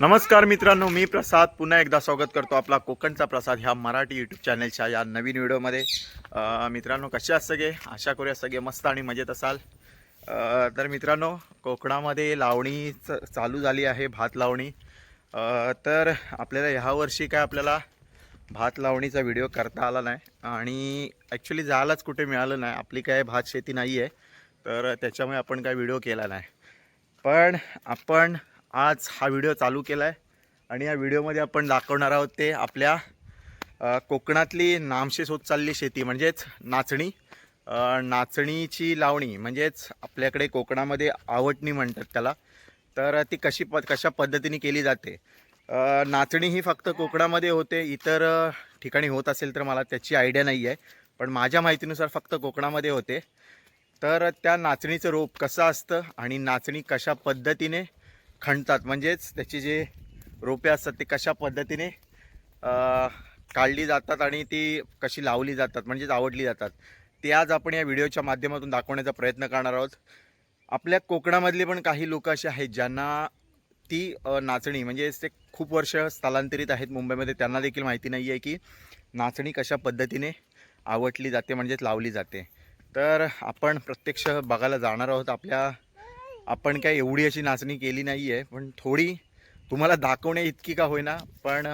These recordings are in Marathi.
नमस्कार मित्रांनो मी प्रसाद. पुन्हा एकदा स्वागत करतो आपला कोकणचा प्रसाद ह्या मराठी यूट्यूब चॅनलच्या या नवीन व्हिडिओमध्ये. मित्रांनो कसे आहात सगळे? आशा करूया सगळे मस्त आणि मजेत असाल. तर मित्रांनो कोकणामध्ये लावणी चालू झाली आहे भात लावणी. तर आपल्याला ह्या वर्षी काय आपल्याला भात लावणीचा व्हिडिओ करता आला नाही आणि ॲक्च्युली जायलाच कुठे मिळालं नाही. आपली काय भात शेती नाही आहे तर त्याच्यामुळे आपण काय व्हिडिओ केला नाही. पण आपण आज हा व्हिडिओ चालू केला आहे आणि या व्हिडिओमध्ये आपण दाखवणार आहोत ते आपल्या कोकणातली नामशेष होत चालली शेती म्हणजेच नाचणी. नाचणीची लावणी म्हणजेच आपल्याकडे कोकणामध्ये आवटणी म्हणतात त्याला. तर ती कशी प कशा पद्धतीने केली जाते? नाचणी ही फक्त कोकणामध्ये होते इतर ठिकाणी होत असेल तर मला त्याची आयडिया नाही आहे पण माझ्या माहितीनुसार फक्त कोकणामध्ये होते. तर त्या नाचणीचं रोप कसं असतं आणि नाचणी कशा पद्धतीने खणतात. म्हणजेच त्याची जे रोपे असतात ते कशा पद्धतीने काढली जातात आणि ती कशी लावली जातात म्हणजेच आवडली जातात. ते आज आपण या व्हिडिओच्या माध्यमातून दाखवण्याचा प्रयत्न करणार आहोत. आपल्या कोकणामधले पण काही लोक असे आहेत ज्यांना ती नाचणी म्हणजे ते खूप वर्ष स्थलांतरित आहेत मुंबईमध्ये त्यांना देखील माहिती नाही आहे की नाचणी कशा पद्धतीने आवटली जाते म्हणजेच लावली जाते. तर आपण प्रत्यक्ष बघायला जाणार आहोत आपल्या आपण काय एवढी अशी नाचणी केली नाही आहे पण थोडी तुम्हाला दाखवण्या इतकी का होईना पण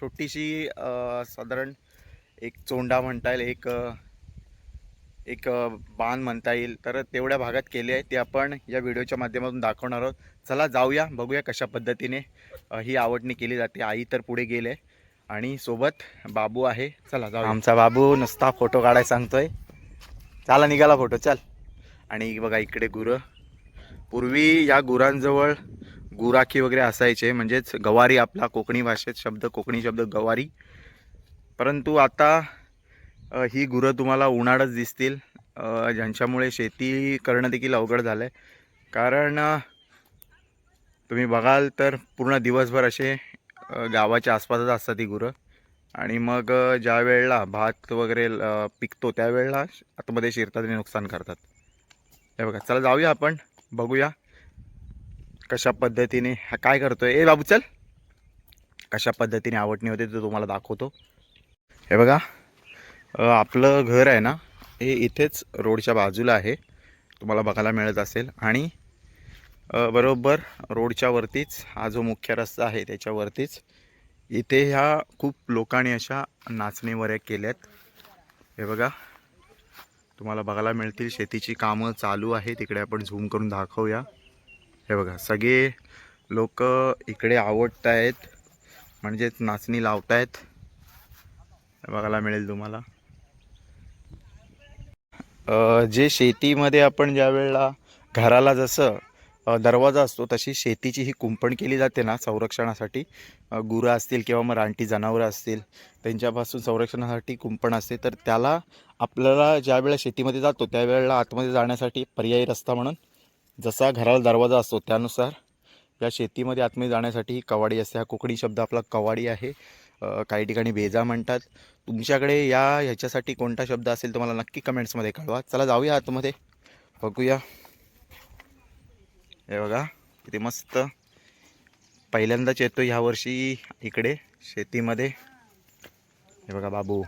छोटीशी साधारण एक चोंडा म्हणता येईल एक एक बाण म्हणता येईल. तर तेवढ्या भागात केले आहे ते आपण या व्हिडिओच्या माध्यमातून दाखवणार आहोत. चला जाऊया बघूया कशा पद्धतीने ही आवडणी केली जाते. आई तर पुढे गेले आणि सोबत बाबू आहे. चला जाऊ आमचा बाबू नुसता फोटो काढायला सांगतोय. चला निघाला फोटो चल. आणि बघा इकडे गुरं. पूर्वी या गुरांजवळ गुराखी वगैरे असायचे म्हणजेच गवारी आपला कोकणी भाषेत शब्द कोकणी शब्द गवारी. परंतु आता ही गुरं तुम्हाला उन्हाळच दिसतील. ज्यांच्यामुळे शेती करणं देखील अवघड झालं आहे कारण तुम्ही बघाल तर पूर्ण दिवसभर असे गावाच्या आसपासच असतात ही गुरं. आणि मग ज्या वेळेला भात वगैरे पिकतो त्यावेळेला आतमध्ये शिरतात आणि नुकसान करतात. हे बघा चला जाऊया आपण. बघूया कशा पद्धतीने हा काय करतोय. ए बाबू चल. कशा पद्धतीने आवडणी होते ते तुम्हाला दाखवतो. हे बघा आपलं घर आहे ना हे इथेच रोडच्या बाजूला आहे. तुम्हाला बघायला मिळत असेल. आणि बरोबर रोडच्या वरतीच हा जो मुख्य रस्ता आहे त्याच्यावरतीच इथे ह्या खूप लोकांनी अशा नाचणी वऱ्या केल्यात. हे बघा तुम्हाला बघायला मिळतील. शेतीची कामं चालू आहेत. इकडे आपण झूम करून दाखवूया. हे बघा सगळे लोक इकडे आवडत आहेत. म्हणजेच नाचणी लावतायत. हे बघायला मिळेल तुम्हाला. जे शेतीमध्ये आपण ज्या वेळेला घराला जसं दरवाजा असतो तशी शेतीची ही कुंपण केली जाते ना संरक्षणासाठी. गुरं असतील किंवा मग रानटी जनावरं असतील त्यांच्यापासून संरक्षणासाठी कुंपण असते. तर त्याला आपल्याला ज्या वेळेला शेतीमध्ये जातो त्यावेळेला आतमध्ये जाण्यासाठी पर्यायी रस्ता म्हणून जसा घराला दरवाजा असतो त्यानुसार या शेतीमध्ये आतमध्ये जाण्यासाठी ही कवाडी असते. हा कोकणी शब्द आपला कवाडी आहे. काही ठिकाणी बेजा म्हणतात. तुमच्याकडे या ह्याच्यासाठी कोणता शब्द असेल तुम्हाला नक्की कमेंट्समध्ये कळवा. चला जाऊया आतमध्ये. बघूया. हे बघा किती मस्त. पहिल्यांदाच येतो ह्या वर्षी इकडे शेतीमध्ये. हे बघा बाबू.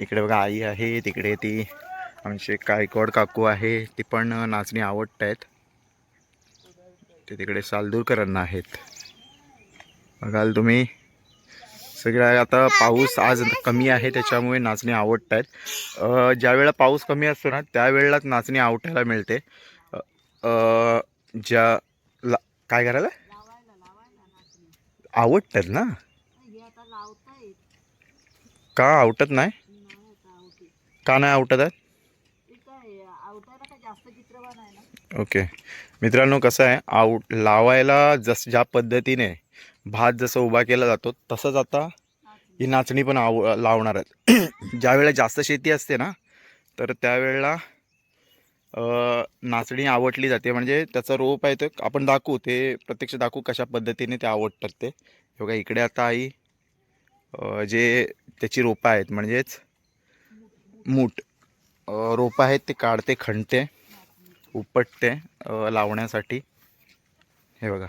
इकडे बघा आई आहे तिकडे ती. आमचे गायकवाड काकू आहे ती पण नाचणी आवडत आहेत ते तिकडे सालदूरकरांना आहेत. बघाल तुम्ही. सगळ्या आता पाऊस आज कमी आहे त्याच्यामुळे नाचणी आवडत आहेत. ज्यावेळेला पाऊस कमी असतो ना त्यावेळेलाच नाचणी आवटायला मिळते. ज्या ला काय करायला? आवडतात ना? का आवटत नाही? का नाही आवटत आहेत? ओके. मित्रांनो कसं आहे आउट लावायला जस ज्या पद्धतीने भात जसं उभा केला जातो तसंच आता ही नाचणी पण आव लावणार आहेत. ज्यावेळेला जास्त शेती असते ना तर त्यावेळेला नाचणी आवडली जाते. म्हणजे त्याचं रोप आहे ते आपण दाखवू ते प्रत्यक्ष दाखवू कशा पद्धतीने ते आवडतात ते. हे बघा इकडे आता आई जे त्याची रोपं आहेत म्हणजेच मूठ रोपं आहेत ते काढते खणते उपटते लावण्यासाठी. हे बघा.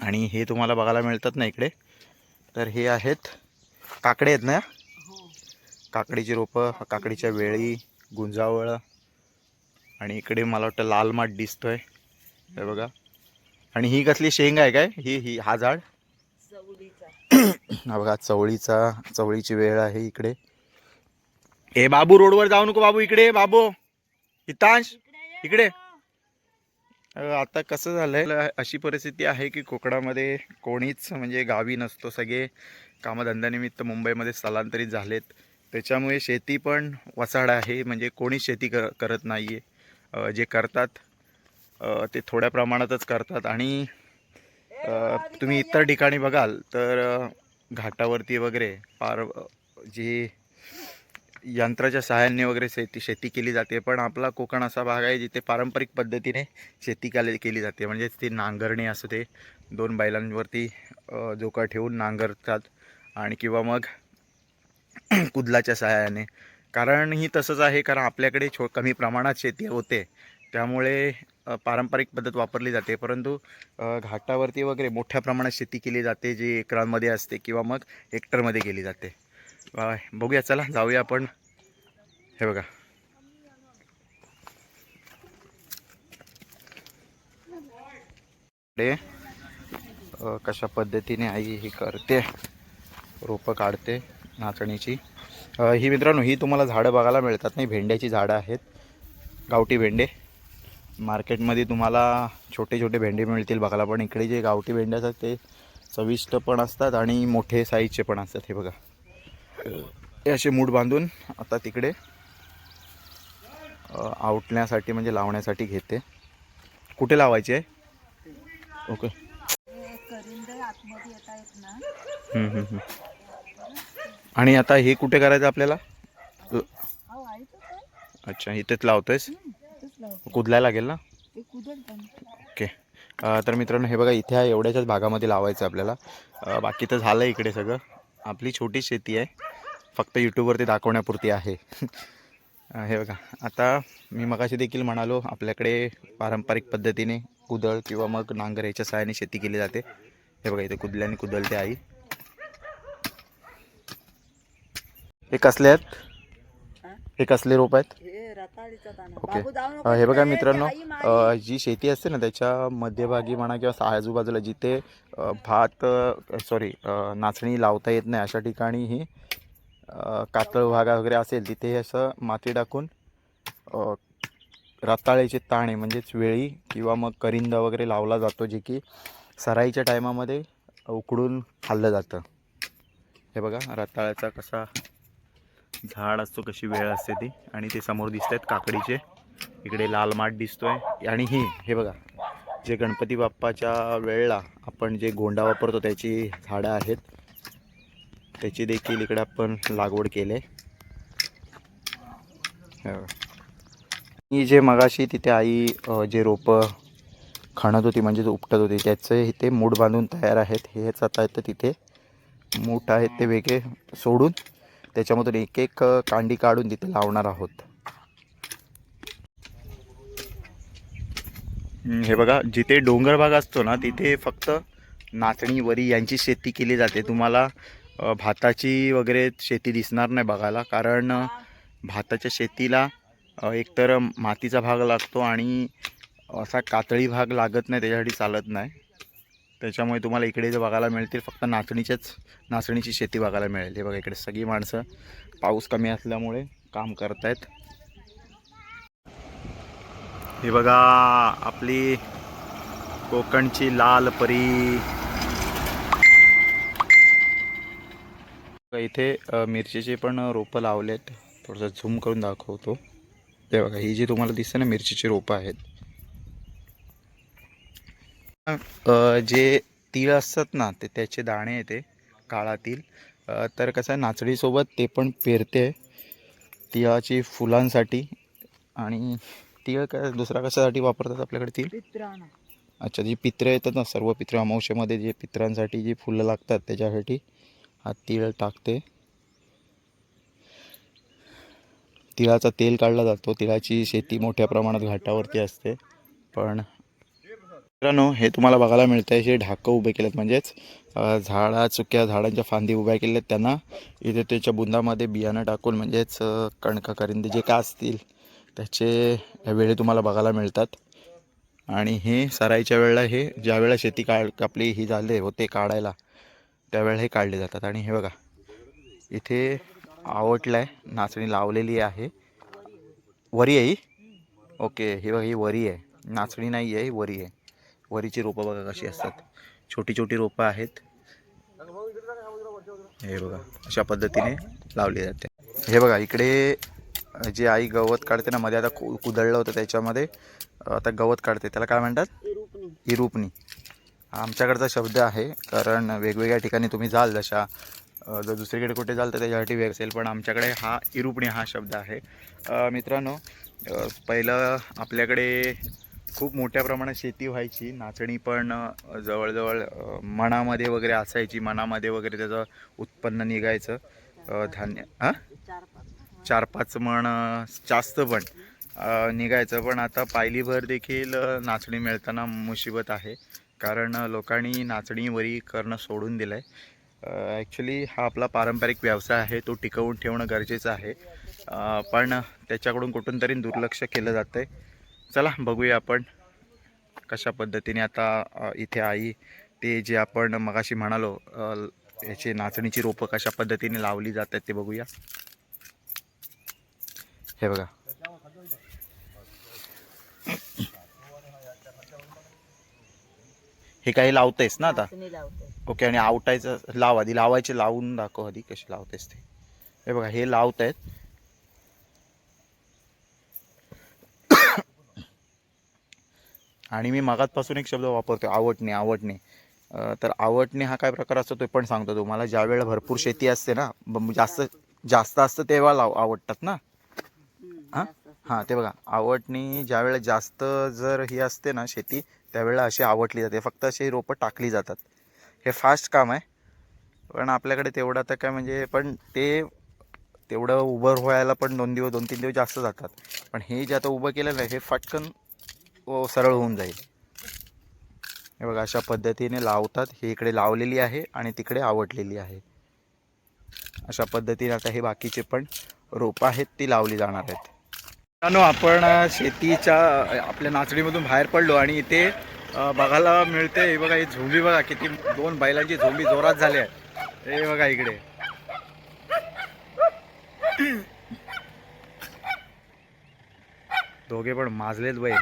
आणि हे तुम्हाला बघायला मिळतात ना इकडे. तर हे आहेत काकडे आहेत ना काकडीची रोपं काकडीच्या वेळी गुंजावळ. आणि इकडे मला वाटतं लाल माठ दिसतोय. हे बघा. आणि ही कसली शेंग आहे काय? ही ही हा झाड? हा बघा चवळीचा चवळीची वेळ आहे इकडे. ए बाबू रोडवर जाऊ नको बाबू इकडे बाबू. हितांश इकडे. आता कसं झालंय अशी परिस्थिती आहे की कोकणामध्ये कोणीच म्हणजे गावी नसतो. सगळे कामधंद्यानिमित्त मुंबईमध्ये स्थलांतरित झालेत. त्याच्यामुळे शेती पण वसाड आहे. म्हणजे कोणीच शेती कर करत नाही आहे जे करतात ते थोड्या प्रमाणातच करतात. आणि तुम्ही इतर ठिकाणी बघाल तर घाटावरती वगैरे फार जे जी यंत्राच्या सहाय्याने वगैरे शेती शेती केली जाते. पण आपला कोकण असा भाग आहे जिथे पारंपरिक पद्धतीने शेती केली केली जाते. म्हणजेच ती नांगरणी असू ते दोन बैलांवरती जोका ठेवून नांगरतात आणि किंवा मग कुदलाच्या सहाय्याने. कारण ही तसंच आहे कारण आपल्याकडे छो कमी प्रमाणात शेती होते. त्यामुळे पारंपरिक पद्धत वापरली जाते. परंतु घाटावरती वगैरे मोठ्या प्रमाणात शेती केली जाते जी एकरांमध्ये असते किंवा मग हेक्टरमध्ये केली जाते. बाय बघूया चला जाऊया आपण. हे बघा. कशा पद्धतीने आई ही करते रोपं काढते नाचणीची. ही मित्रांनो ही तुम्हाला झाडं बघायला मिळतात नाही भेंड्याची झाडं आहेत गावठी भेंडे. मार्केटमध्ये तुम्हाला छोटे छोटे भेंडे मिळतील बघायला पण इकडे जे गावठी भेंडे असतात ते चविष्ट पण असतात आणि मोठे साईजचे पण असतात हे बघा. हे असे मूठ बांधून आता तिकडे अ, आवटण्यासाठी म्हणजे लावण्यासाठी घेते. कुठे लावायचे आहे? ओके. आणि आता हे कुठे करायचं आपल्याला? अच्छा इथेच लावतोयस? कुदलाय लागेल ना? ओके. तर मित्रांनो हे बघा इथे आहे एवढ्याच्याच भागामध्ये लावायचं आहे आपल्याला. बाकी तर झालं इकडे सगळं. आपली छोटी शेती आहे. फक्त यूट्यूबवरती दाखवण्यापुरती आहे. हे बघा आता मी मगाशी देखील म्हणालो आपल्याकडे पारंपरिक पद्धतीने कुदळ किंवा मग नांगर याच्या सहाय्याने शेती केली जाते. हे बघा इथे कुदल्याने कुदलते आई. हे कसले आहेत? हा? कसले रोप आहेत? ओके. हे बघा मित्रांनो जी शेती असते ना त्याच्या मध्यभागी म्हणा किंवा आजूबाजूला जिथे भात सॉरी नाचणी लावता येत नाही अशा ठिकाणी ही कातळ भागा वगैरे असेल तिथे असं माती टाकून रताळ्याचे ताणे म्हणजेच वेळी किंवा मग करिंदा वगैरे लावला जातो जे की सराईच्या टायमामध्ये उकडून खाल्लं जातं. हे बघा रताळ्याचा कसा झाड असतो कशी वेळ असते ती आणि ते समोर दिसत आहेत काकडीचे. इकडे लाल माठ दिसतोय. आणि ही हे बघा जे गणपती बाप्पाच्या वेळेला आपण जे गोंडा वापरतो त्याची झाडं आहेत. त्याची देखील इकडे आपण लागवड केले. मी हो. जे मगाशी तिथे आई जे रोपं खणत होती म्हणजे उपटत होती त्याचे इथे मूठ बांधून तयार आहेत. हेच आता येतं तिथे मूठ आहेत ते वेगळे सोडून त्याच्यामधून एक एक कांडी काढून तिथे लावणार आहोत. हे बघा जिथे डोंगर भाग असतो ना तिथे फक्त नाचणी वरी यांची शेती केली जाते. तुम्हाला भाताची वगैरे शेती दिसणार नाही बघायला. कारण भाताच्या शेतीला एकतर मातीचा भाग लागतो आणि असा कातळी भाग लागत नाही त्याच्यासाठी चालत नाही. त्याच्यामुळे तुम्हाला इकडे जे बघायला मिळतील फक्त नाचणीच्याच नाचणीची शेती बघायला मिळेल. हे बघा इकडे सगळी माणसं पाऊस कमी असल्यामुळे काम करत आहेत हे बघा आपली कोकणची लाल परी. बघा, इथे मिरचीचे पण रोपं लावलेत. थोडंसं झूम करून दाखवतो. ते बघा ही जी तुम्हाला दिसते ना मिरचीची रोपं आहेत. जे तीळ असतात ना ते त्याचे दाणे येते काळातील तर कसं आहे नाचणीसोबत ते पण पेरते. तिळाची फुलांसाठी. आणि तीळ काय दुसरा कशासाठी वापरतात आपल्याकडे तीळ? अच्छा जी पित्रं येतात ना सर्व पित्र अमावस्येमध्ये जे पित्रांसाठी जी फुलं लागतात त्याच्यासाठी हा तिळ टाकते. तिळाचा तेल काढला जातो. तिळाची शेती मोठ्या प्रमाणात घाटावरती असते. पण मित्रांनो हे तुम्हाला बघायला मिळतं आहे हे ढाकं उभे केलेत म्हणजेच झाडा चुक्या झाडांच्या फांदी उभ्या केलेत त्यांना. इथे त्याच्या बुंदामध्ये बियाणं टाकून म्हणजेच कणका करिंदे जे का असतील त्याचे वेळे तुम्हाला बघायला मिळतात. आणि हे सराईच्या वेळेला हे ज्या वेळेला शेती काढ आपली ही झाले होते काढायला त्यावेळेला हे काढले जातात. आणि हे बघा इथे आवटलं आहे नाचणी लावलेली आहे. वरी आहे ही? ओके ही बघा ही वरी आहे. नाचणी नाही आहे ही वरी आहे. वरीची रोपं बघा कशी असतात. छोटी छोटी रोपं आहेत. हे बघा अशा पद्धतीने लावली जाते. हे बघा इकडे जी आई गवत काढते ना मध्ये आता कु कुदळलं होतं त्याच्यामध्ये आता गवत काढते. त्याला काय म्हणतात? इरूपणी आमच्याकडचा शब्द आहे कारण वेगवेगळ्या ठिकाणी तुम्ही जाल जशा जर दुसरीकडे कुठे जाल तर त्याच्यासाठी वेग असेल पण आमच्याकडे हा इरूपणी हा शब्द आहे. मित्रांनो पहिलं आपल्याकडे खूप मोठ्या प्रमाणात शेती व्हायची नाचणी पण जवळजवळ मनामध्ये वगैरे असायची मनामध्ये वगैरे त्याचं उत्पन्न निघायचं. धान्य हां? चार पाच मण जास्त पण निघायचं. पण आता पायलीभर देखील नाचणी मिळताना मुसीबत आहे. कारण लोकांनी नाचणी वरी करणं सोडून दिलं आहे ॲक्च्युली हा आपला पारंपरिक व्यवसाय आहे तो टिकवून ठेवणं गरजेचं आहे. पण त्याच्याकडून कुठून तरी दुर्लक्ष केलं जातं आहे चला बघूया आपण कशा पद्धतीने आता इथे आई ते जे आपण मगाशी म्हणालो याची नाचणीची रोपं कशा पद्धतीने लावली जातात ते बघूया. हे बघा. हे काही लावतेस ना आता? लावते. ओके आणि आवटायचं लाव आधी लावायचे लावून दाखव आधी कसे लावतेस ते. हे बघा हे लावत आहेत आणि मी मागातपासून एक शब्द वापरतो आवडणे आवडणे तर आवडणे हा काय प्रकार असतो ते पण सांगतो तुम्हाला. ज्या वेळेला भरपूर शेती असते ना ब- जास्त जास्त असतं तेव्हा लाव आवडतात ना? हां? हां ते बघा. आवडणी ज्या वेळेला जास्त जर ही असते ना शेती त्यावेळेला अशी आवडली जाते. फक्त अशी रोपं टाकली जातात. हे फास्ट काम आहे. पण आपल्याकडे तेवढं आता काय म्हणजे पण ते तेवढं उभं व्हायला पण दोन दिवस दोन तीन दिवस जास्त जातात. पण हे जे आता उभं केलं नाही हे फटकन सरळ होऊन जाईल. हे बघा अशा पद्धतीने लावतात. ही इकडे लावलेली आहे आणि तिकडे आवडलेली आहे. अशा पद्धतीने आता हे बाकीचे पण रोपं आहेत ती लावली जाणार आहेत. मित्रांनो आपण शेतीच्या आपल्या नाचणीमधून बाहेर पडलो आणि इथे बघायला मिळते हे बघा ही झोंबी बघा किती दोन बैलांची झोंबी जोरात झाली आहे. हे बघा इकडे. दोघे पण माजलेत बैल.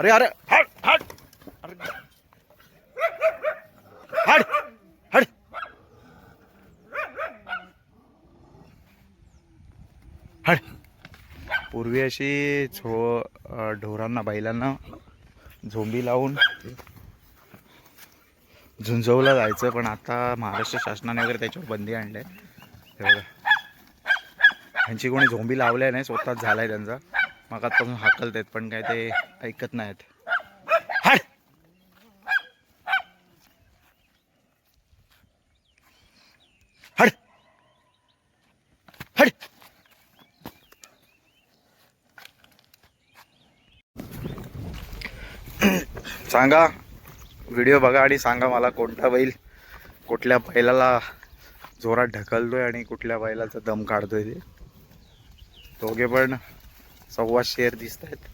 अरे अरे हट हट अरे हट हट हट पूर्वी अशी झो ढोरांना बैलांना झोंबी लावून झुंजवलं जायचं पण आता महाराष्ट्र शासनाने वगैरे त्याच्यावर बंदी आणली आहे. ह्यांची कोणी झोंबी लावल्या नाही स्वतःच झालाय त्यांचा. मगातपासून हाकलत आहेत पण काय ते ऐकत नाहीत हट हट हट सांगा. व्हिडिओ बघा आणि सांगा मला कोणता बैल कुठल्या बैलाला जोरात ढकलतोय आणि कुठल्या बैलाचा दम काढतोय ते. दोघे पण सव्वा शेर दिसत आहेत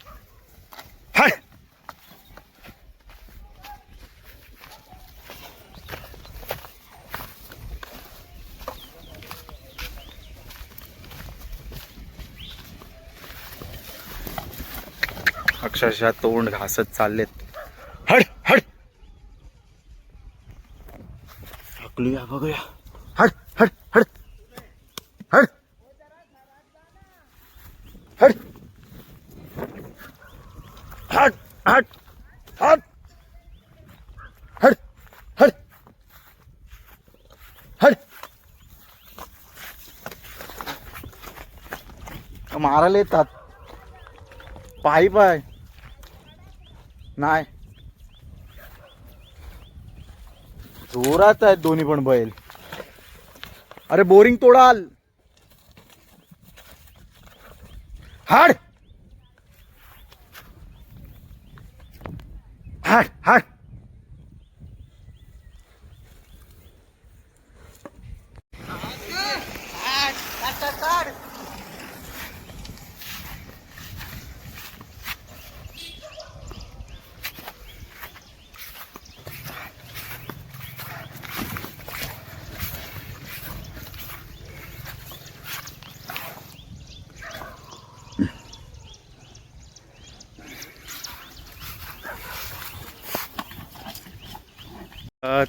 अक्षरशः तोंड घासत चाललेत हड हड टाकलूया बघूया. हड हट हट. हट. हट. हट हट हट. हट हट. हट. मारायला येतात. पायी पाय. नाही. जोरात आहेत दोन्ही पण बैल. अरे बोरिंग तोडाल. हाड. हाड हाड.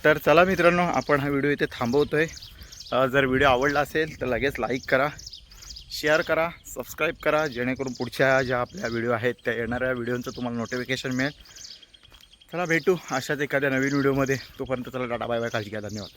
तर चला मित्रांनो आपण हा व्हिडिओ इथे थांबवतो आहे जर व्हिडिओ आवडला असेल तर लगेच लाईक करा शेअर करा सबस्क्राईब करा जेणेकरून पुढच्या ज्या आपल्या व्हिडिओ आहेत त्या येणाऱ्या व्हिडिओचं तुम्हाला नोटिफिकेशन मिळेल. चला भेटू अशाच एखाद्या नवीन व्हिडिओमध्ये. तोपर्यंत चला टाटा बाय बाय काळजी घ्या धन्यवाद.